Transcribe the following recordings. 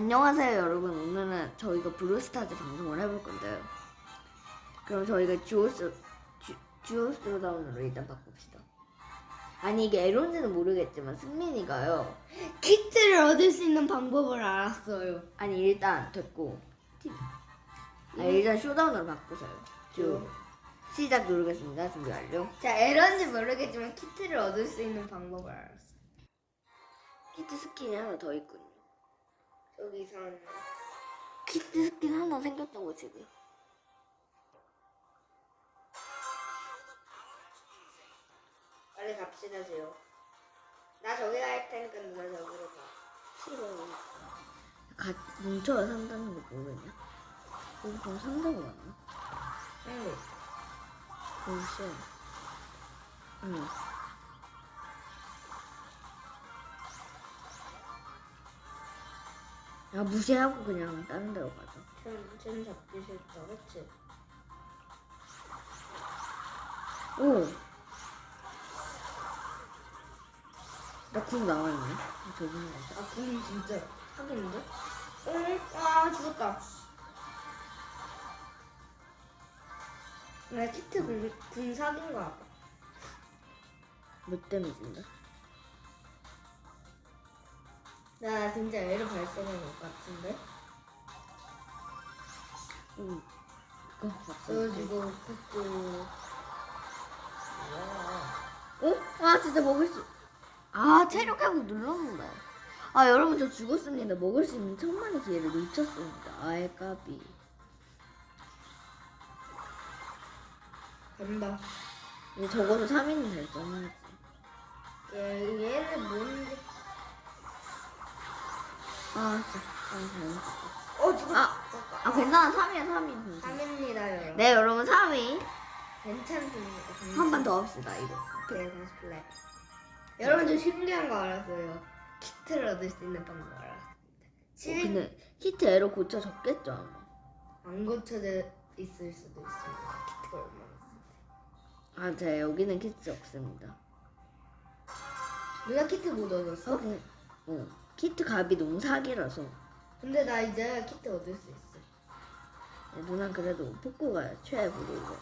안녕하세요 여러분. 오늘은 저희가 브루스타즈 방송을 해볼 건데요. 그럼 저희가 주오스 주, 주오스로 다운으로 일단 바꿉시다. 아니 이게 에론지는 모르겠지만 승민이가요. 키트를 얻을 수 있는 방법을 알았어요. 아니 일단 됐고. 아, 일단 쇼다운으로 바꾸세요. 쭉 시작 누르겠습니다. 준비 완료 자, 에런지 모르겠지만 키트를 얻을 수 있는 방법을 알았어. 키트 스킨이 하나 더 있군요 여기 이상한 거. 키트 스킨 하나 생겼다고 지금 빨리 갑시다, 지요. 나 저기 갈 테니까 누나 저기로 가. 싫어 가, 뭉쳐야 산다는 거 모르냐? 여기 좀 산다고 맞나? 응. 오씨. 응. 야 무시하고 그냥 다른 데로 가자. 전, 전 잡기 싫다, 그치? 오. 나궁 나와 있네. 저기 거. 아, 분이 진짜 사기인데? 응? 아, 죽었다. 나 키트 군, 군 사기인 거 알아. 몇 데미지인데? 나 진짜 애를 발생한 것 같은데? 응. 그래가지고, 그것도. 어? 아 진짜 먹을 수. 아 체력 회복 눌렀는데. 아 여러분 저 죽었습니다. 먹을 수 있는 천만의 기회를 놓쳤습니다. 아예 까비. 간다. 이제 적어도 3인은 달성해야지. 얘, 얘는 뭔지. 아 진짜. 아. 어. 아, 아 괜찮아 3위야 3위. 3입니다, 여러분. 네 여러분 3위. 괜찮습니다. 한 번 더 합시다 이거. 오케이, 다시 플레이. 여러분, 저 신기한 거 알았어요. 키트를 얻을 수 있는 방법 알았습니다. 어, 7인 근데 히트 에러 고쳐졌겠죠 아마. 안 고쳐져 있을 수도 있습니다. 키트가 얼마나 있습니다. 아, 제 여기는 키트 없습니다. 누나 키트 못 얻었어? 어? 어. 키트 값이 너무 사기라서. 근데 나 이제 키트 얻을 수 있어. 네, 누난 그래도 폭구가 최애 브루로.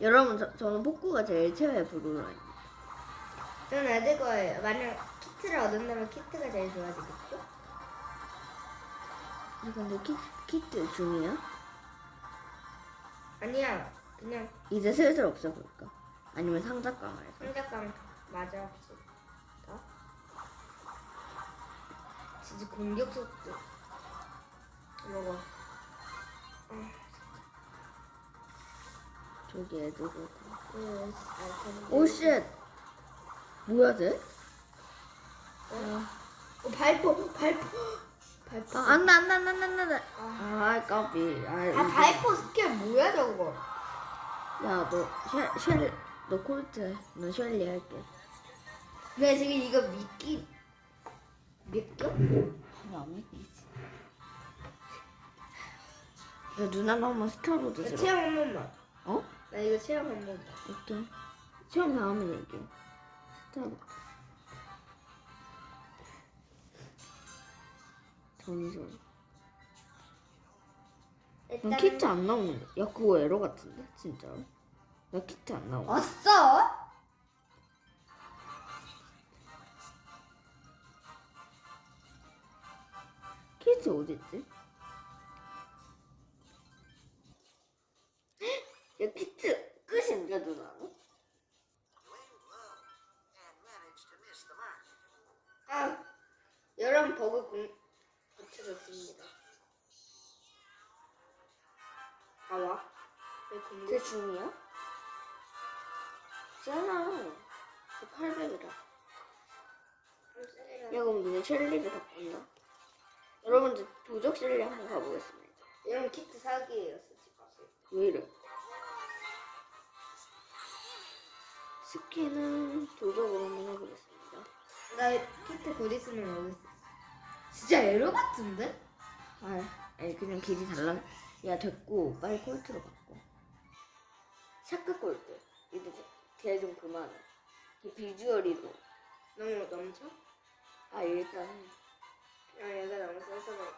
여러분, 저, 저는 폭구가 제일 최애 브루라입니다. 저는 애들 거예요. 만약 키트를 얻는다면 키트가 제일 좋아지겠죠? 아, 근데 키, 키트 중이야? 아니야, 그냥 이제 슬슬 없애볼까? 아니면 상자감 할까? 상자감 맞아 합시 진짜 공격 속도. 먹어. 아, 저기 애들고. 그 아이템. 오, 쉣! 뭐야, 쟤? 어, 어, 발포, 발포, 발포. 아, 안 돼, 안 돼, 안 돼, 안 돼, 안 돼. 아, 아, 까비. 아, 아 이거- 발포 스킬 뭐야 저거? 야, 너, 쉘, 쉘, 너 콜트 해. 너 쉘리 할게. 내가 지금 이거 미끼 몇 개? 나안 믿기지. 야, 누나는 한번 스타로드 나 들어. 체험 한 번만. 어? 나 이거 체험 한 번만. 오케이. 시험 다음에 얘기해. 스타로. 전설. 난 키트 안 나오는데. 야, 그거 에러 같은데? 진짜로? 나 키트 안 나오고. 왔어? 키트 어딨지? 야, 키트 끝인데, 누나는? 아, 여러분 버그 공 고쳐졌습니다. 나와. 왜? 그 중이야? 그 800이라. 야, 그럼 이제 셸리를 바꾼다. 여러분들 도적 셸리 한번 가보겠습니다. 여러분 키트 사기예요, 솔직히. 왜 이래? 스킨은 도적으로 한번 해보겠습니다. 나 키트 곧 있으면 수 있어. 진짜 에러 같은데? 아, 아니 그냥 길이 달라. 야 됐고 빨리 콜트로 바꿔. 샤크 콜트. 이제 걔좀 그만해. 이 비주얼이 뭐. 너무 넘쳐? 아 일단 아 얘가 너무 세서 그래.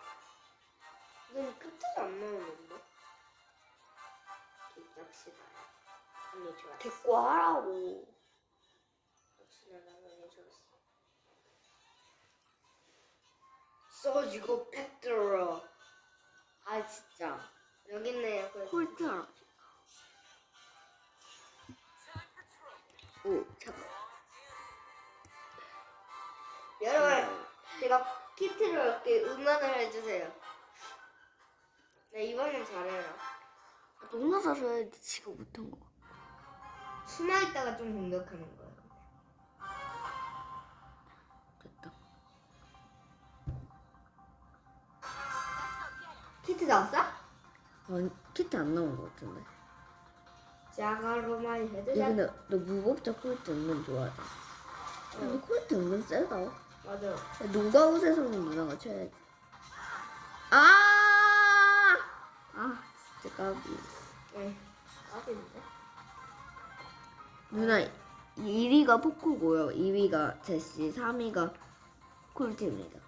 근데 끝도 안 나오는데? 역시 나야. 언니 좋았어. 데리고 하라고. 역시 나가 언니 좋았어 써지고 팩트로. 아 진짜. 여기 있네요. 콜트 하나. 오 잠깐. 여러분 제가 키트를 이렇게 응원을 해주세요. 네, 이번엔 잘해요. 너무 잘해야지 지금 못한 거. 숨어 있다가 좀 공격하는 거예요. 됐다. 키트 나왔어? 아니 키트 안 나온 거 같은데. 자가로만 야 헤드샷. 근데 너 무법자 콜트 은근 좋아하잖아. 근데 콜트 은근 세다. 야, 맞아. 노가웃에서는 누나가 쳐야지. 아! 아 진짜 까비. 네. 까비인데? 누나 1위가 포크고요. 2위가 제시, 3위가 콜트입니다.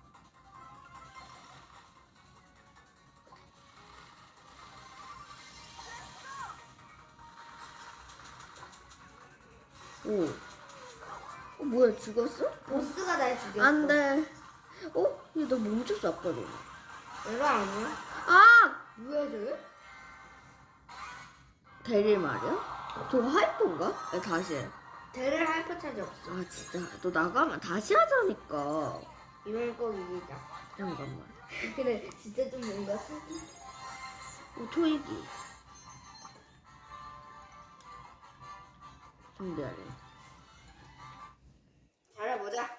오. 어, 뭐야 죽었어? 보스가 날 죽였어. 안 돼. 어? 얘너 멈췄어 아까 너. 내가 아니야? 아! 뭐야 저게? 대릴 말이야? 저거 하이퍼인가? 야, 다시 해. 대를 하이퍼 차지 없어. 아 진짜 너 나가면 다시 하자니까. 이번 꼭 이기자. 잠깐만. 근데 진짜 좀 뭔가 오, 토익이. 준비하래. 잘해보자.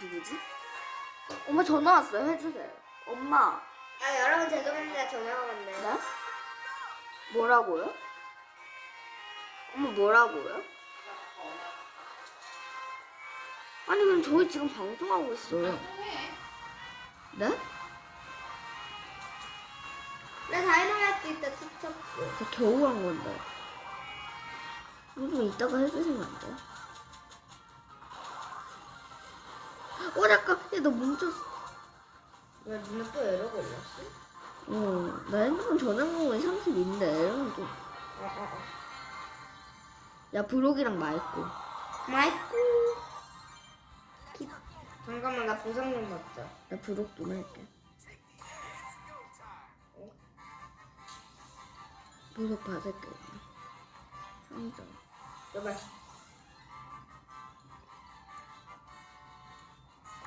누구지? 엄마 전화 왔어요. 해주세요. 엄마. 아 여러분 죄송합니다 전화가 왔네. 네? 뭐라고요? 엄마 뭐라고요? 아니 그럼 저희 지금 방송하고 있어요. 네? 나 다이너마이트 있다 투척스. 저 겨우 한 건데. 이거 좀 이따가 해주시면 안 돼요? 어 잠깐 야너 멈췄어 왜 누나 또 에러 걸렸어? 어나 핸드폰 전화번호에 32인데 이러면 좀... 아, 아, 아. 야 브록이랑 마이크 마이크. 기... 잠깐만 나 보상 좀 받자. 나 브록 좀 할게 브록 받을게 상점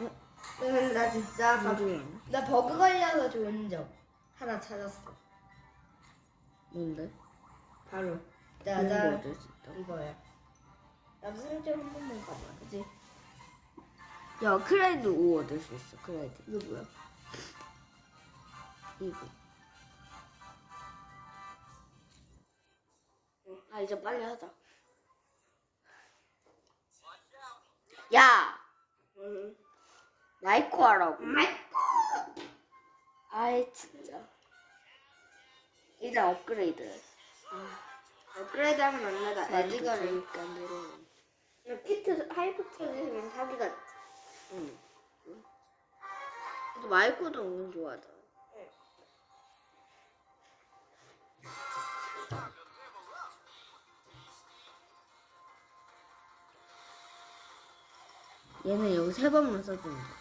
어? 근데 나 진짜 가... 나중에 나 버그 걸려서 좋은 점 하나 찾았어. 뭔데? 바로 짜잔 얻을 수 있다 이거야. 상점 한 번만 가봐. 그지? 야 크레이드 5 얻을 수 있어 크레이드 이거 뭐야? 이거 아 이제 빨리 하자 야 응. 마이크 하라고 마이크. 아이 진짜 이제 업그레이드 업그레이드 하면 안 나가. 에디가를. 재밌게 안 들어 키트 하이퍼 찾으면 사기가. 응또 마이크도 은근 좋아하잖아 얘는 여기 세 번만 써준다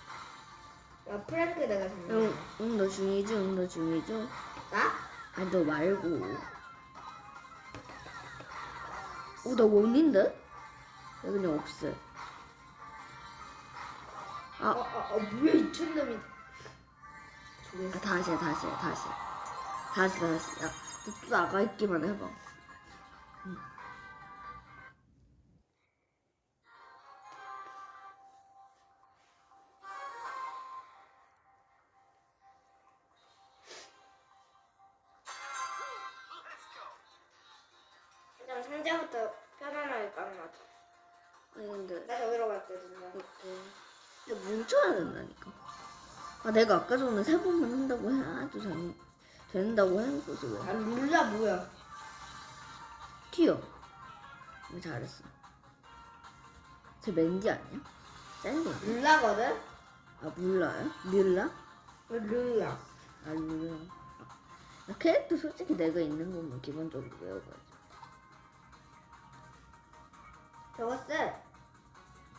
야 프랭크 내가 정말. 응, 응, 너 중이죠? 응, 너 중이죠? 나? 아니, 너 말고. 어, 나 원인데? 야, 그냥 없애. 어, 아, 어, 어, 뭐야 이천 놈이. 아. 다시 해, 다시 해, 다시. 다시, 다시. 야, 너또 나가 있기만 해봐. 일 아, 내가 아까 전에 세 번만 한다고 해도 되는, 된다고 해놓고서 왜. 아 룰라 뭐야? 튀어. 어, 잘했어. 쟤 맨디 아니야? 샌디. 룰라거든? 아 몰라요? 뮬라? 룰라. 아 룰라. 나 캐릭터 솔직히 내가 있는 것만 기본적으로 외워가지고. 적었어.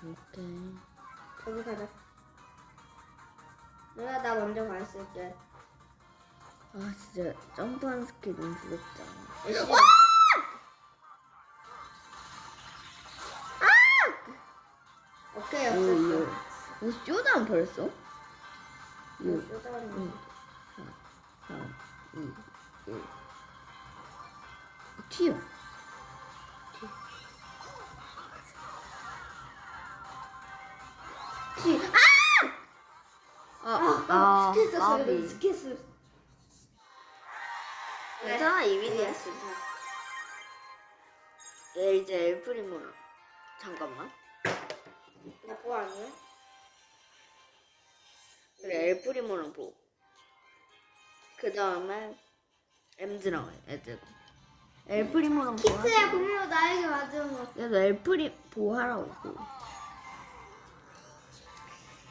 오케이. 저기 가자. 내가 나 먼저 가 있을게. 아 진짜 점프하는 스킬 너무 부럽지 않아? 애쉬. 오케이 오, 없었어. 이거. 오, 쇼다운 벌써? 육, 쇼다운. 응. 3, 2, 1. 튀어. 까비. 이거 스킬 썼어. 괜찮아, 이민이야, 진짜. 얘 이제 엘프리모랑. 잠깐만. 나뭐 아니야? 그래, 엘프리모랑 보고. 그 다음에, 엠즈랑 해, 애들. 엘프리모랑 보고. 키트야 고마워 나에게 맞은 거. 야, 너 엘프리 보 하라고.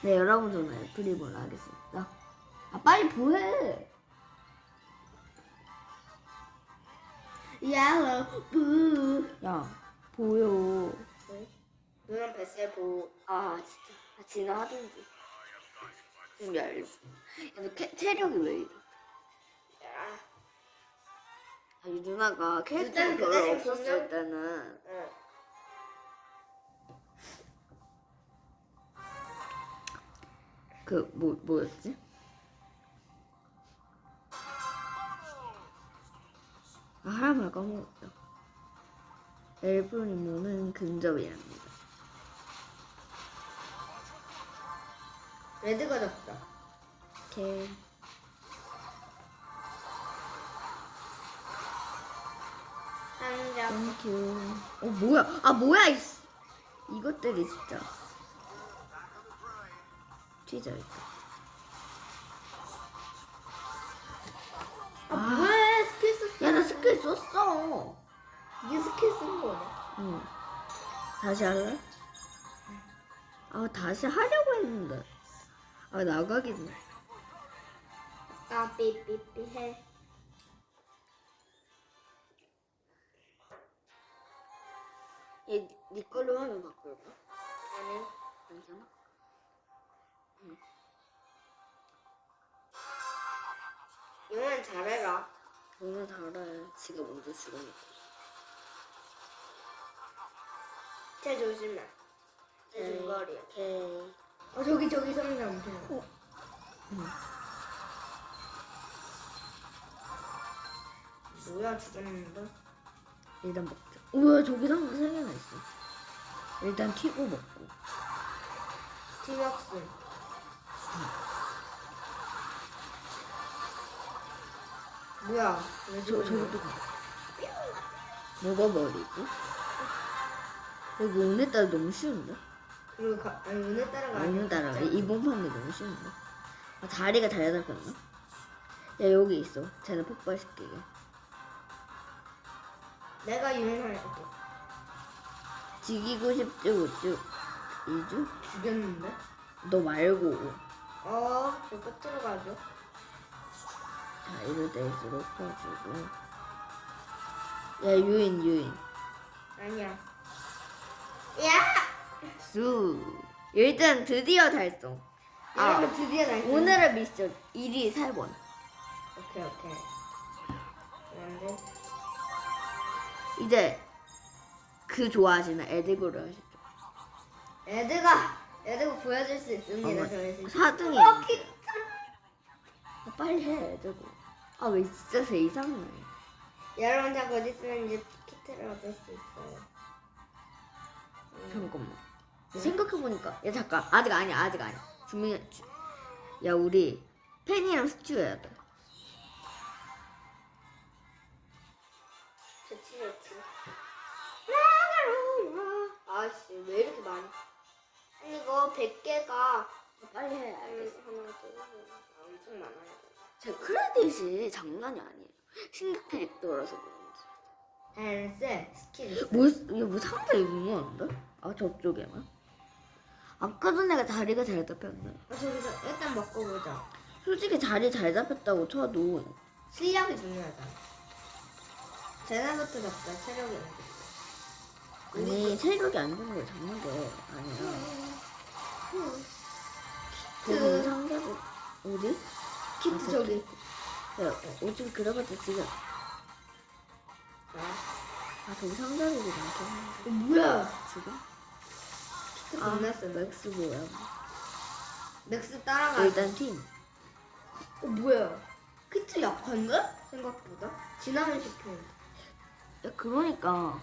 네, 여러분 저는 엘프리모를 하겠습니다. 아, 빨리 보해. 야로 부. 야, 보여. 누나 뱃살 보. 아, 진짜. 아, 진화 하든지. 좀 얄려. 야, 너 캐, 체력이 왜 이래? 야. 아니, 누나가 캐릭터가 일단 별로 그때 없었을 보면- 때는 응. 그, 뭐, 뭐였지? 하나만 까먹었다. 엘프리모는 근접이랍니다. 레드가 잡다. 오케이. 한자. 땡큐. 어, 뭐야? 아, 뭐야, 이씨. 이것들이 진짜. 튀자, 일단. 아 뭐해 스킬 썼어. 야, 나 스킬 썼어. 이게 스킬 쓴 거네. 응. 다시 할래? 아, 다시 하려고 했는데. 아, 나가겠네. 아 삐삐삐 해. 얘, 네 걸로 화면 바꿀까? 아니. 괜찮아? 영원 잘해라. 너무 잘해. 지가 먼저 죽어놓고. 제 조심해. 제 중거리야. 오케이. 어 저기 저기 성장 엄청. 뭐야 죽었는데? 일단 먹자. 우와, 저기 상자 세 개나 있어. 일단 튀고 먹고. 티박스. 뭐야? 왜 저, 저기 또 가. 먹어버리지? 여기 오늘따라 너무 쉬운데? 그리고 가, 아니 오늘따라가 아니야. 오늘따라. 이번 판이 너무 쉬운데? 아, 자리가 잘 잡혔나? 야, 여기 있어. 쟤는 폭발시키게. 내가 유인할게. 지기고 싶지, 우쭈. 이주? 죽였는데? 너 말고. 어, 저 끝으로 가죠. 자, 이럴 때일수록 퍼주고. 야, 유인, 유인. 아니야. 야! 수. 일단 드디어 달성. 아, 드디어 날 오늘의 미션 1위 3번. 오케이 오케이. 그런데 이제 그 좋아하시는 에드고를 하시죠. 애드가 애드가 보여줄 수 있습니다. 저희 집. 4등이. 어, 키- 아, 빨리 해, 에드고. 아, 왜 진짜 새 이상해. 여러분 자꾸 어디 있으면 이제 키트를 얻을 수 있어요. 음. 잠깐만. 생각해보니까. 야, 잠깐. 아직 아니야, 아직 아니야. 준비, 주... 야, 우리 팬이랑 스튜 해야 돼. 좋지 좋지. 아씨 왜 이렇게 많이? 아니 이거 100개가 빨리 해, 하나 둘 엄청 많아요. 제 크레딧이 장난이 아니에요. 신규 캐릭터라서 그런지. 앤세 스킬. 뭐, 이거 뭐 상당히 무모한데? 아, 저쪽에만? 아까 전에가 자리가 잘 잡혔네. 어, 저기서 일단 먹고 보자. 솔직히 자리 잘 잡혔다고 쳐도 실력이 중요하잖아. 쟤네부터 잡자. 체력이 안 돼. 아니 체력이 안 좋은 걸 잡는 게 아니야. 그- 상자도 어디? 키트 저기. 야 어차피 그래봤자 지금 자, 아 저기 상자들이 많긴 한데 어, 뭐야? 지금? 키트 아 겁났어. 맥스 뭐야? 맥스 따라가. 일단 팀. 어 뭐야? 키트 약한데? 생각보다. 지나면 씹히는데. 야 그러니까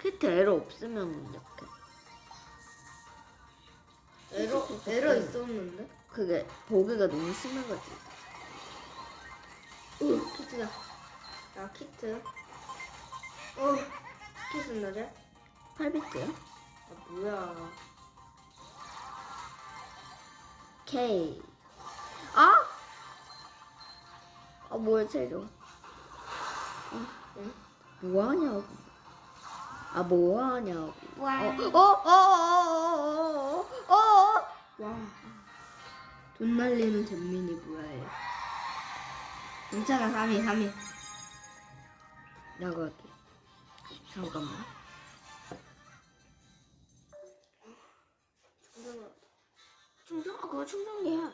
키트 에러 없으면 약해. 에러 에러 있었는데. 그게 보기가 너무 심해가지고. 오 키트다. 자 키트. 어 키트 나자. 8비트야? 아 뭐야? K. 아? 아 뭐야 체조? 응? 뭐하냐고. 아 뭐하냐고. 와. 어? 어? 어? 어? 어? 어? 와. 돈 날리는 전민이 뭐야? 괜찮아 3위 3위. 나갈게. 잠깐만. 충전? 아 그거 충전기야.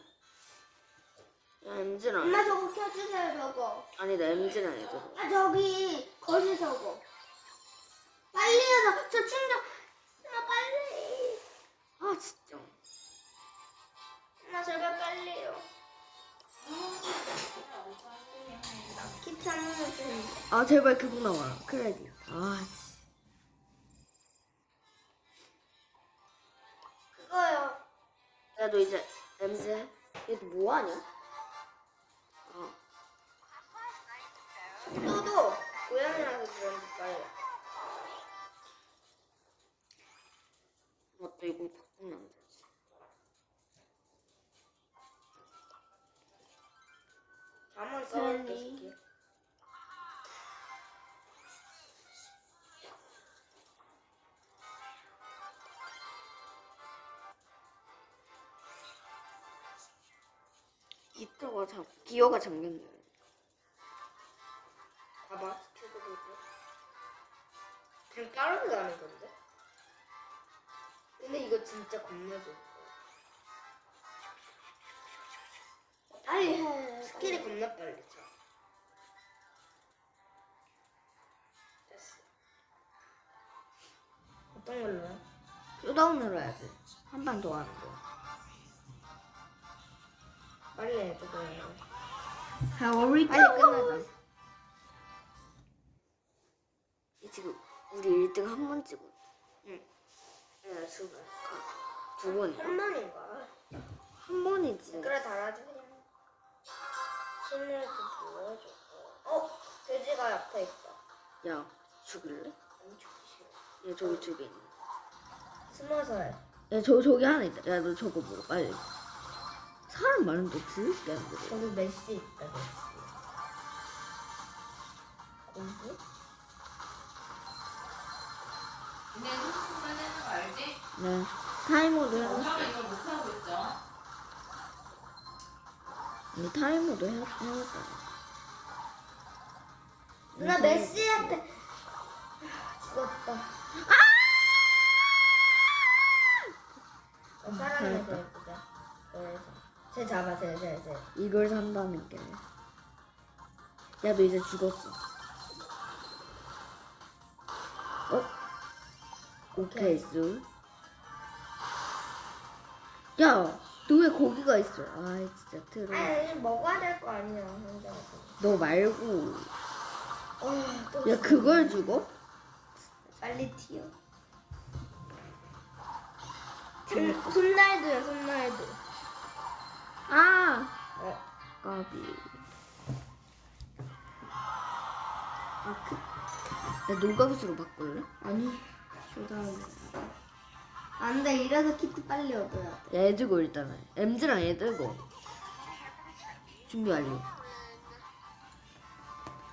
야 MG는 엄마 저거 켜주세요 저거. 아니 나 MG는 아니죠. 아 저기 거실 저거. 빨리요 저, 저 충전. 엄마 빨리. 아 진짜. 엄마 제발 빨리요. 좀. 아 제발 그거 나와라. 크레딧. 아 씨. 그거요. 야 너 이제 해? 얘도 뭐하냐? 어. 속도도 고양이라서 그런지 빨리. 맞다 이거 바꾸면 안 되지. 한번 써볼게, 기어가 잠겼네. 봐봐, 켜서 보고. 그냥 빠르게 가는 건데? 근데 이거 진짜 겁나 좋아. 빨리 해. 스킬이 겁나 빨리 차. 됐어. 어떤 걸로 해? 쇼다운 눌러야지. 한 판 더 하는 거. 빨리 해, 저거 해. 빨리 끝나자. 이 지금 우리 1등 한 번 찍었. 응. 야 지금 두 번이야. 한 번인가? 한 번이지. 그래, 달아줘, 그냥. 신뢰도 보여줘. 어? 돼지가 옆에 있다. 야 죽일래? 엄청 싫어. 얘 저기 쪽에 있네. 숨어서 해. 야저 저기 하나 있다. 야 너 저거 물어 빨리. 사람 많은데 죽을게 안 그래. 거기 메시 있다, 메시. 공부? 근데 핸드폰 꺼내는 거 알지? 네. 타이머도 해놨어. 엄마가 이걸 못하고 있어. 아니 타이머도 해, 해놨다. 누나 메시한테 죽었다. 어, 사람이. 그래서 쟤 잡아, 쟤, 쟤, 쟤. 이걸 산다는 게. 야, 너 이제 죽었어. 어? 오케이, 수. 야, 너 왜 거기가 있어? 아이, 진짜 트롤. 아니, 먹어야 될 거 아니야, 혼자. 너 말고. 어, 또 야, 그걸 죽어? 빨리 튀어. 손, 손날도야, 손날도. 아! 어, 까비. 아, 그. 야, 노가웃으로 바꿀래? 아니, 쇼다운. 안 돼, 이래서 키트 빨리 얻어야 돼. 야, 애 들고 일단은. MG랑 애 들고. 준비 완료.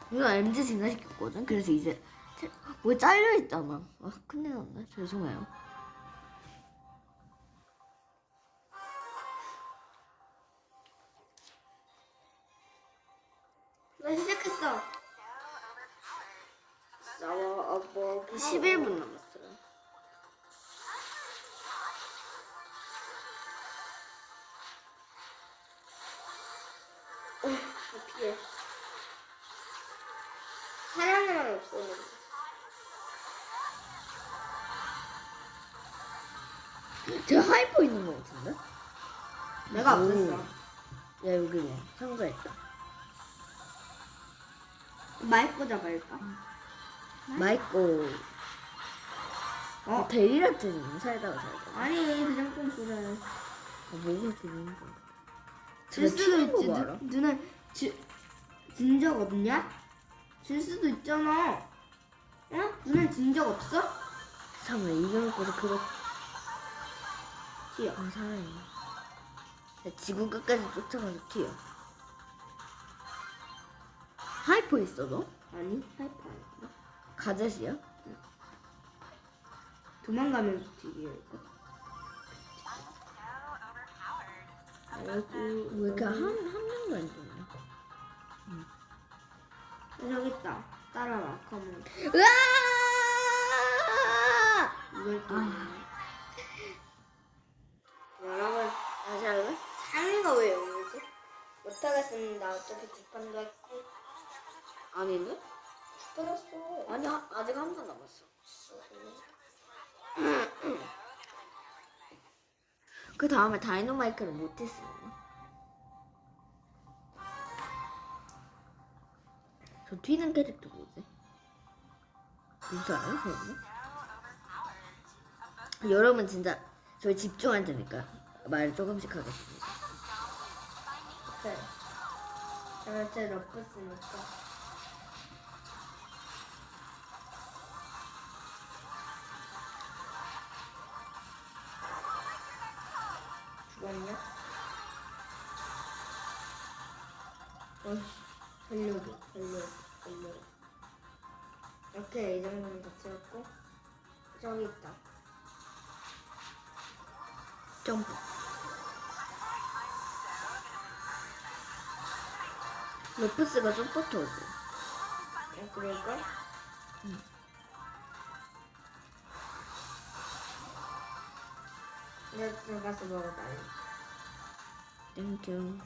누나 MG 진화시켰거든? 그래서 이제. 체- 뭐 잘려있잖아. 아, 큰일 났네. 죄송해요. 11분 남았어요. 어, 나 피해. 사랑만 없었는데. 저 하이퍼 있는 거 같은데? 내가 오. 없었어. 야 여기네 상자 있다. 마이크 잡아볼까? 마이코. 어? 어 데리라트는 살다가 살다가. 아니 그냥 좀 그래. 아, 뭐가 들리는 거야? 질 수도 튀는 거 있지. 봐라. 누, 누나 진적 없냐? 질 수도 있잖아. 어? 누나 진적 없어? 잠깐만 이겨놓고서 그거 튀어. 아 살아있네. 야, 지구 끝까지 쫓아가서 튀어. 하이퍼 있어 너? 아니 하이퍼 아니야. 가젯이야? 도망가면서 튀기니까. 아이고 왜 이렇게 한, 한 명도 안 죽냐? 저기 있다. 따라와. 가면 으아! 이걸 또. 아. 여러분 다시 할래? 상의가 왜 여기지? 못하겠습니다. 어차피 두 판도 했고. 아닌데? 들었어. 아니 아, 아직 한 번 남았어. 그 다음에 다이노마이크를 못했어요. 저 튀는 캐릭터 뭐지? 무사요, 저는? 여러분 진짜 저희 집중할 테니까 말 조금씩 하겠습니다. 그래. 제가 제 러프스니까. 살려줘, 살려줘, 살려줘. 오케이, 이 정도는 다 채웠고. 저기 있다. 점프. 로프스가 서포터지. 어, 그럴까? 응. 내가 들어가서 먹어봐. 땡큐.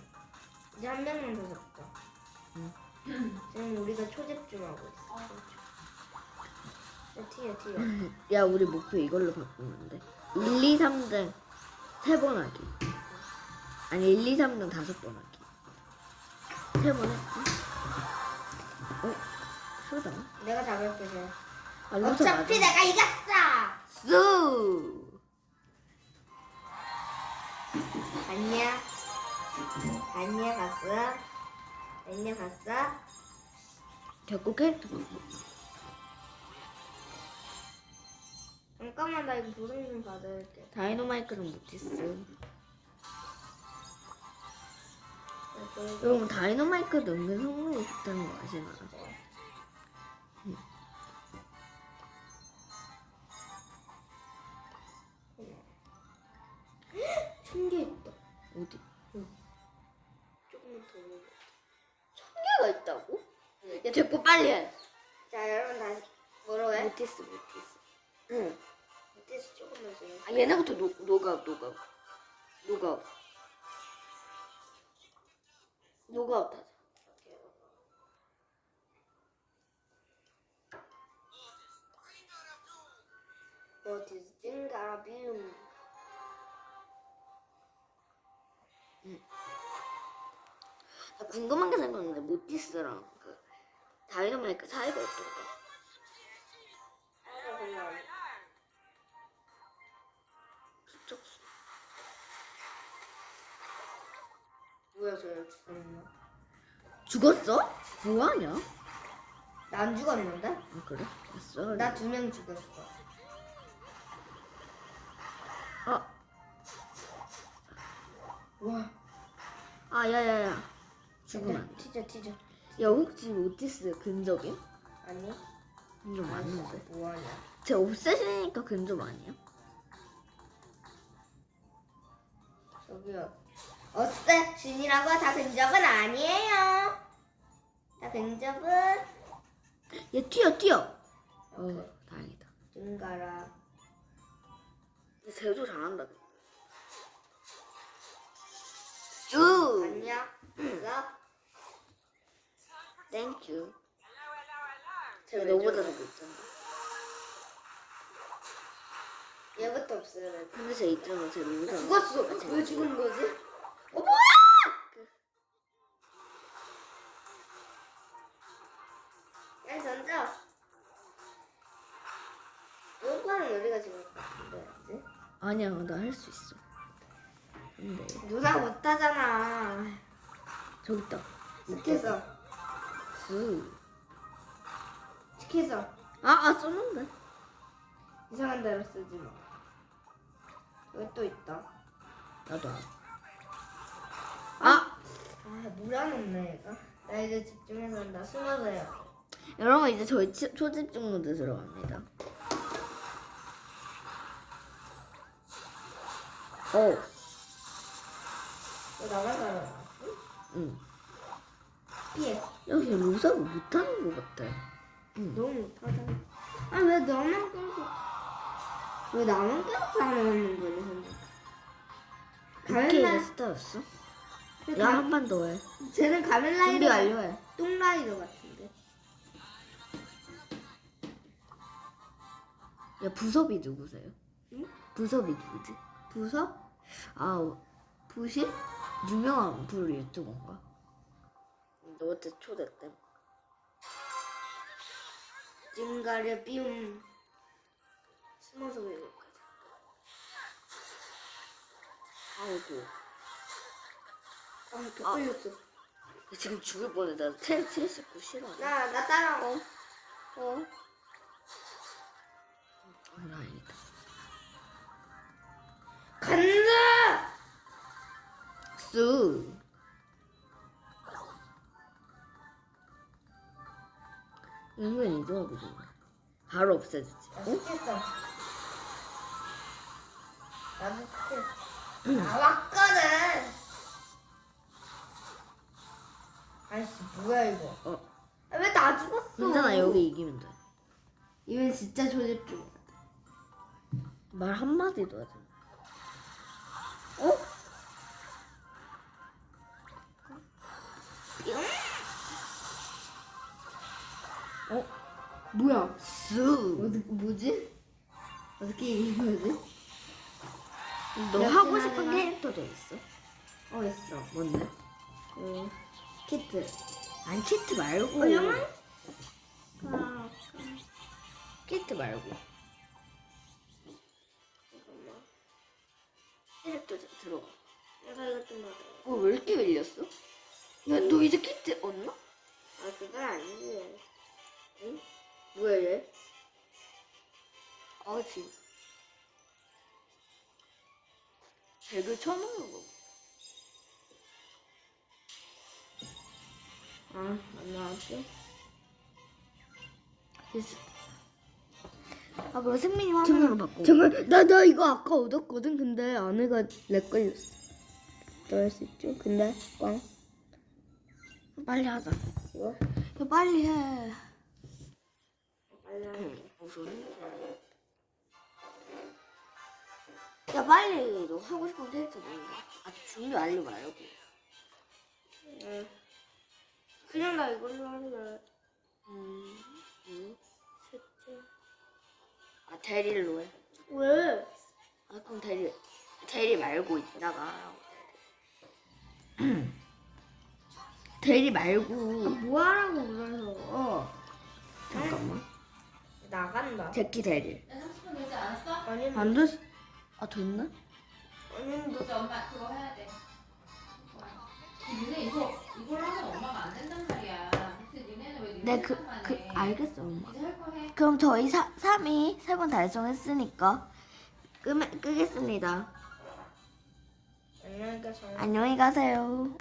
이제 한 명만 더 잡자. 응. 지금 우리가 초집중하고 있어. 야, 튀어, 튀어. 야 우리 목표 이걸로 바꾸면 돼 1, 2, 3등 3번 하기 아니 1, 2, 3등 5번 하기 3번 했지? 어? 쇼다 내가 잡을게, 쟤. 아, 루터 어차피 맞아. 내가 이겼어! 수! 갔냐? 갔냐, 갔어? 갔냐, 갔어? 격고 캐릭터 잠깐만, 나 이거 부름 좀 받을게. 다이노마이크는 못했어 야, 저기 여러분 다이노마이크도 은근 성능이 좋다는 거 아시나요? 천개 있 야 됐고 빨리 해. 자, 여러분 다시 뭐라고 해? 못했어 못했어. 응. 밑에서 조금만 더. 아 얘네부터 노, 노가웃 노가웃. 노가웃. 노가웃 하자. What is 징가라비움? 나 궁금한 게 생겼는데 모티스랑 그 다이너마이크 사이가 어떨까? 아, 그냥. 수척수 뭐야, 저 죽었나? 죽었어? 뭐하냐? 나 안 죽었는데? 아 그래? 됐어 나 두 명 죽었어. 아, 와. 아 야야야 죽으면 안 돼 튀져, 튀져. 야 혹시 모티스 근접임? 아니? 근접 맞는데 뭐하냐? 제 옵셋이니까 근접 아니야? 저기요. 어셋 진이라고 다 근접은 아니에요. 자, 뱅접은 얘 튀어 튀어. 어 다행이다. 눈 가라. 근데 쟤도 잘한다. 쭈. 안녕. 자, 땡큐. 왜 너보다? 더 못잖아. 얘부터 돼. 근데 쟤 있잖아. 쟤 너무 잘해. 죽었어. 아, 쟤왜 죽은 거지? 어 뭐야? 야, 던져. 오빠는 우리가 것 같은데. 아니야 나 할 수 있어. 근데 누나 못하잖아. 저기 있다. 시켜서. 수. 시켜서. 아 아 썼는데. 이상한 대로 쓰지 마. 여기 또 있다. 나도 알아. 아 아, 물안없네, 얘가. 나 이제 집중해서 한다. 숨어서 해야 돼. 여러분 이제 저희 치- 초집중 모드 들어갑니다. 어, 너 나만 살아났어? 응. 피해. 여기 로사가 못하는 것 같아. 응. 너무 못하잖아. 아, 왜 너만 계속. 왜 나만 계속 살아남는 거니, 근데? 이렇게 가면라. 스타였어? 그 야, 가- 한판더 해. 쟤는 가면라이더. 준비 완료해. 똥라이더 같은데. 야, 부섭이 누구세요? 응? 부섭이 누구지? 부서? 아, 부시? 유명한 불 유튜버인가? 너한테 초대때. 찡가려 삐움. 숨어서 배고파자. 아이고. 아, 더 걸렸어. 나 지금 죽을 뻔했다. 텔79 싫어. 나, 나 따라와. 어? 어? 어, 다행이다. 간다! 수. 은근 이동하거든. 바로 없애주지. 나 스켰어. 나도 스켰어. 아, 왔거든! 아이씨, 뭐야, 이거. 어, 아, 왜나 죽었어? 괜찮아. 여기 이기면 돼. 이건 진짜 조집중. 말 한마디도 하지 마. 어? 어? 뭐야? 수. 어디, 뭐지? 어떻게 이긴 거지? 너 역시 하고 싶은. 캐릭터도 있어? 어, 있어. 뭔데? 그, 키트. 아니 키트 말고. 어, 영화? 아, 키트 말고. 잠깐만. 캐릭터 들어가. 내가 이거 좀 받아. 어, 왜 이렇게 밀렸어? 야, 너 이제 키트 얻나? 아, 그건 아니지. 응? 뭐야 얘? 아 지금 배를 쳐놓는 거. 아, 안 나왔지? 됐어. 아 그럼 승민이 화면으로 바꿔. 정말, 나, 나 이거 아까 얻었거든? 근데 안에가 렉 걸렸어. 너할 수 있죠? 근데, 꽝. 빨리 하자. 이거? 야 빨리 해. 응, 무슨? 야 빨리 너 하고 싶은 캐릭터 뭔데? 아 준비 완료 말고. 응. 그냥 나 이걸로 할래. 음, 음. 셋째. 아 대리로 해. 왜? 아 그럼 대리 대리 말고 있다가 대리. 대리 말고 뭐 하라고 그래서. 어. 잠깐만. 나간다. 제키 대리. 야, 30분 되지 않았어? 아니, 안 됐어? 아 됐나? 아니, 그치 엄마 그거 해야 돼. 니네 이거 이걸 하면 엄마가 안 된단 말이야. 근데 니네는 왜 니네 네 그 생각만 그 해? 알겠어 엄마. 이제 할 거 해. 그럼 저희 사, 3위 세 번 달성했으니까 끄, 끄겠습니다. 안녕히 가세요. 안녕히 가세요.